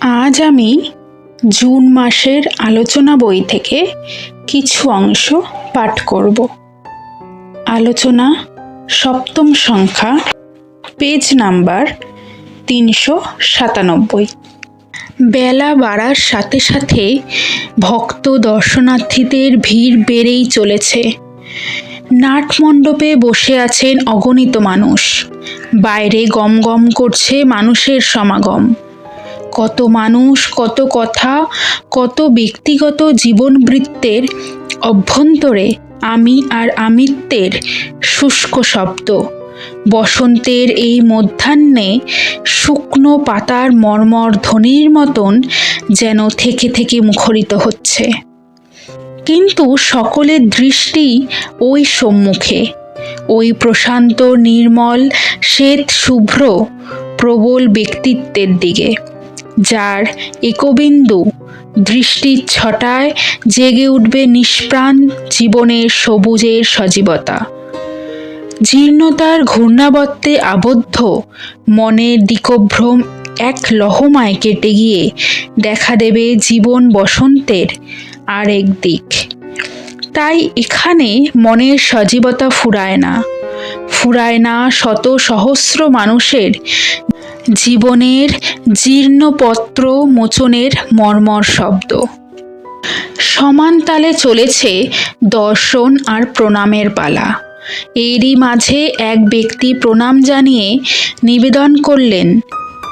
আজ আমি জুন মাসের আলোচনা বই থেকে কিছু অংশ পাঠ করব। আলোচনা সপ্তম সংখ্যা, পেজ নাম্বার তিনশো সাতানব্বই। বেলা বাড়ার সাথে সাথে ভক্ত দর্শনার্থীদের ভিড় বেড়েই চলেছে। নাটমণ্ডপে বসে আছেন অগণিত মানুষ। বাইরে গম গম করছে মানুষের সমাগম। কত মানুষ, কত কথা, কত ব্যক্তিগত জীবনবৃত্তের অভ্যন্তরে আমি আর আমিত্বের শুষ্ক শব্দ। বসন্তের এই মধ্যাহ্নে শুকনো পাতার মর্মর ধ্বনির মতন যেন থেকে থেকে মুখরিত হচ্ছে। কিন্তু সকলের দৃষ্টি ওই সম্মুখে, ওই প্রশান্ত, নির্মল, শ্বেত, শুভ্র, প্রবল ব্যক্তিত্বের দিকে। যার একবিন্দু দৃষ্টির ছটায় জেগে উঠবে নিষ্প্রাণ জীবনের সবুজের সজীবতা। জীর্ণতার ঘূর্ণাবর্তে আবদ্ধ, মনের দিকভ্রম এক লহমায় কেটে গিয়ে দেখা দেবে জীবন বসন্তের আরেক দিক। তাই এখানে মনের সজীবতা ফুরায় না। ফুরায় না শত সহস্র মানুষের জীবনের জীর্ণপত্র মোচনের মর্মর শব্দ। সমান তালে চলেছে দর্শন আর প্রণামের পালা। এরই মাঝে এক ব্যক্তি প্রণাম জানিয়ে নিবেদন করলেন,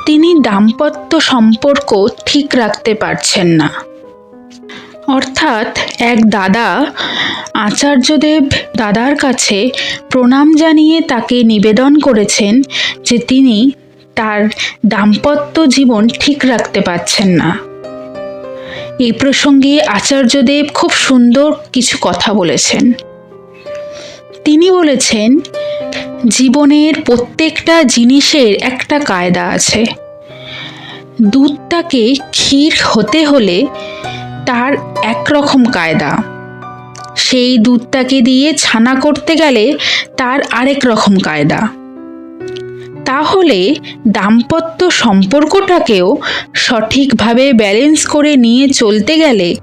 তিনি দাম্পত্য সম্পর্ক ঠিক রাখতে পারছেন না। অর্থাৎ এক দাদা, আচার্যদেব দাদার কাছে প্রণাম জানিয়ে তাকে নিবেদন করেছেন যে তিনি তার দাম্পত্য জীবন ঠিক রাখতে পারছেন না। এই প্রসঙ্গে আচার্যদেব খুব সুন্দর কিছু কথা বলেছেন। তিনি বলেছেন, জীবনের প্রত্যেকটা জিনিসের একটা কায়দা আছে। দুধটাকে ক্ষীর হতে হলে তার একরকম কায়দা। সেই দুধটাকে দিয়ে ছানা করতে গেলে তার আরেক রকম কায়দা। তাহলে দাম্পত্য সম্পর্কটাকেও সঠিকভাবে ব্যালেন্স করে নিয়ে চলতে গেলে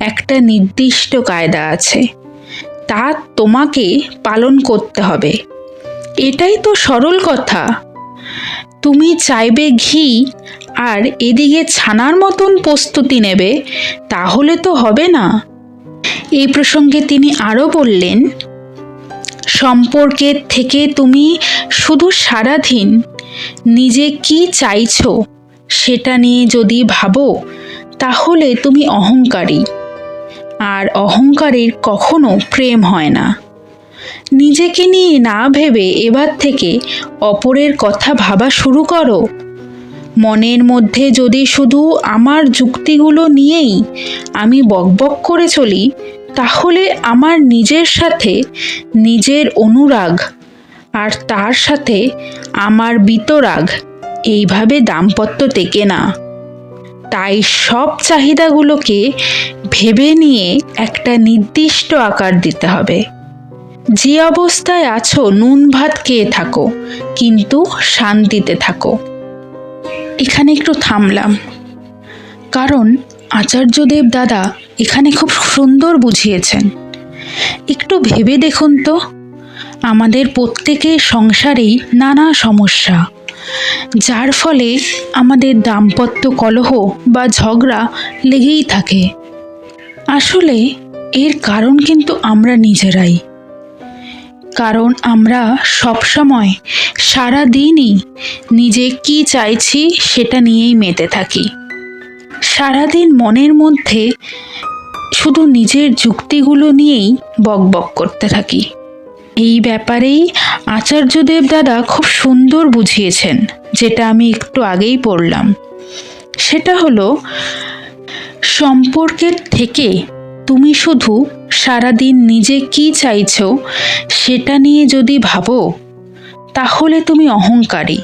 একটা নির্দিষ্ট কায়দা আছে। তা তোমাকে পালন করতে হবে। এটাই তো সরল কথা। তুমি চাইবে ঘি আর এদিকে ছানার মতন প্রস্তুতি নেবে, তাহলে তো হবে না। এই প্রসঙ্গে তিনি আরও বললেন সম্পর্কের থেকে তুমি শুধু সারাধীন নিজে কি চাইছো সেটা নিয়ে যদি ভাবো, তাহলে তুমি অহংকারী। আর অহংকারের কখনো প্রেম হয় না। নিজেকে নিয়ে না ভেবে এবার থেকে অপরের কথা ভাবা শুরু করো। মনের মধ্যে যদি শুধু আমার যুক্তিগুলো নিয়েই আমি বকবক করে চলি তাহলে আমার নিজের সাথে নিজের অনুরাগ আর তার সাথে আমার বিতরাগ এইভাবে দাম্পত্য টেকে না। তাই সব চাহিদাগুলোকে ভেবে নিয়ে একটা নির্দিষ্ট আকার দিতে হবে। যে অবস্থায় আছো, নুন ভাত খেয়ে থাকো, কিন্তু শান্তিতে থাকো। এখানে একটু থামলাম। কারণ আচার্যদেব দাদা এখানে খুব সুন্দর বুঝিয়েছেন। একটু ভেবে দেখুন তো, আমাদের প্রত্যেকের সংসারেই নানা সমস্যা, যার ফলে আমাদের দাম্পত্য কলহ বা ঝগড়া লেগেই থাকে। আসলে এর কারণ কিন্তু আমরা নিজেরাই। কারণ আমরা সবসময় সারা দিনই নিজে কি চাইছি সেটা নিয়েই মেতে থাকি। সারাদিন মনের মধ্যে শুধু নিজের যুক্তিগুলো নিয়েই বকবক করতে থাকি। এই ব্যাপারেই আচার্যদেব দাদা খুব সুন্দর বুঝিয়েছেন, যেটা আমি একটু আগেই পড়লাম। সেটা হলো, সম্পর্কের থেকে তুমি শুধু সারাদিন নিজে কি চাইছো সেটা নিয়ে যদি ভাবো, তাহলে তুমি অহংকারী,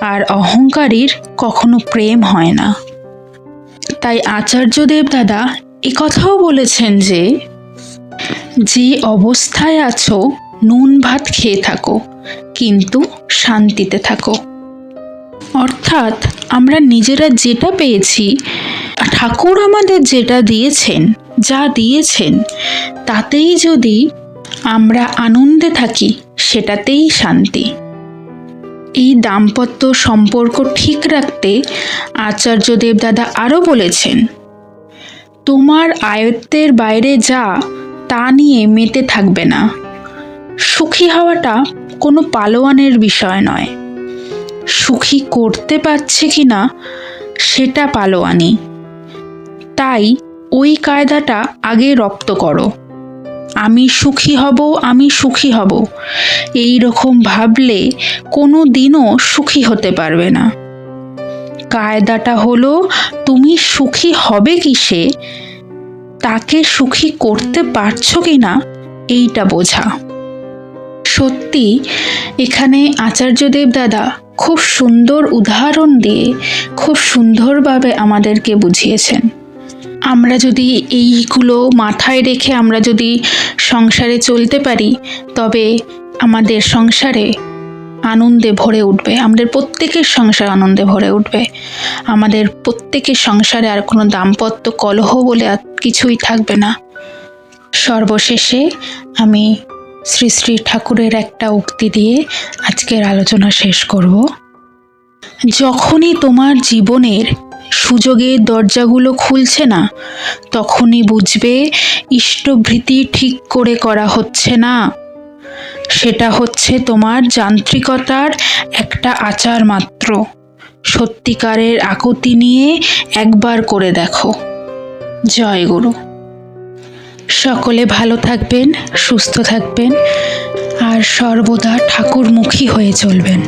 আর অহংকারীর কখনো প্রেম হয় না। তাই আচার্যদেব দাদা কথাও বলেছেন যে যে অবস্থায় আছো, নুন ভাত খেয়ে থাকো, কিন্তু শান্তিতে থাকো। অর্থাৎ আমরা নিজেরা যেটা পেয়েছি, ঠাকুর আমাদের যেটা দিয়েছেন, যা দিয়েছেন, তাতেই যদি আমরা আনন্দে থাকি, সেটাতেই শান্তি। এই দাম্পত্য সম্পর্ক ঠিক রাখতে আচার্য দেবদাদা আরও বলেছেন তোমার আয়ত্তের বাইরে যা, তা নিয়ে মেতে থাকবে না। সুখী হওয়াটা কোনো পালোয়ানের বিষয় নয়। সুখী করতে পারছে কি না, সেটা পালোয়ানি। তাই ওই কায়দাটা আগে রপ্ত করো। আমি সুখী হব, আমি সুখী হব। এই রকম ভাবলে কোনো দিনও সুখী হতে পারবে না। কায়দাটা হলো তুমি সুখী হবে কিসে? তাকে সুখী করতে পারছ কি না এইটা বোঝা। সত্যি, এখানে আচার্যদেব দাদা খুব সুন্দর উদাহরণ দিয়ে খুব সুন্দরভাবে আমাদেরকে বুঝিয়েছেন। আমরা যদি এইগুলো মাথায় রেখে আমরা যদি সংসারে চলতে পারি, তবে আমাদের সংসারে আনন্দে ভরে উঠবে। আমাদের প্রত্যেকের সংসার আনন্দে ভরে উঠবে। আমাদের প্রত্যেকের সংসারে আর কোনো দাম্পত্য কলহ বলে আর কিছুই থাকবে না। সর্বশেষে আমি শ্রী শ্রী ঠাকুরের একটা উক্তি দিয়ে আজকের আলোচনা শেষ করব। যখনই তোমার জীবনের সুযোগের দরজাগুলো খুলছে না, তখনই বুঝবে, ইষ্টভৃতি ঠিক করে করা হচ্ছে না। সেটা হচ্ছে তোমার যান্ত্রিকতার একটা আচার মাত্র। সত্যিকারের আকুতি নিয়ে একবার করে দেখো। জয় গুরু। সকলে ভালো থাকবেন, সুস্থ থাকবেন, আর সর্বদা ঠাকুরমুখী হয়ে চলবেন।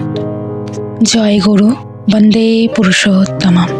জয় গুরু। বন্দে পুরুষোত্তমম।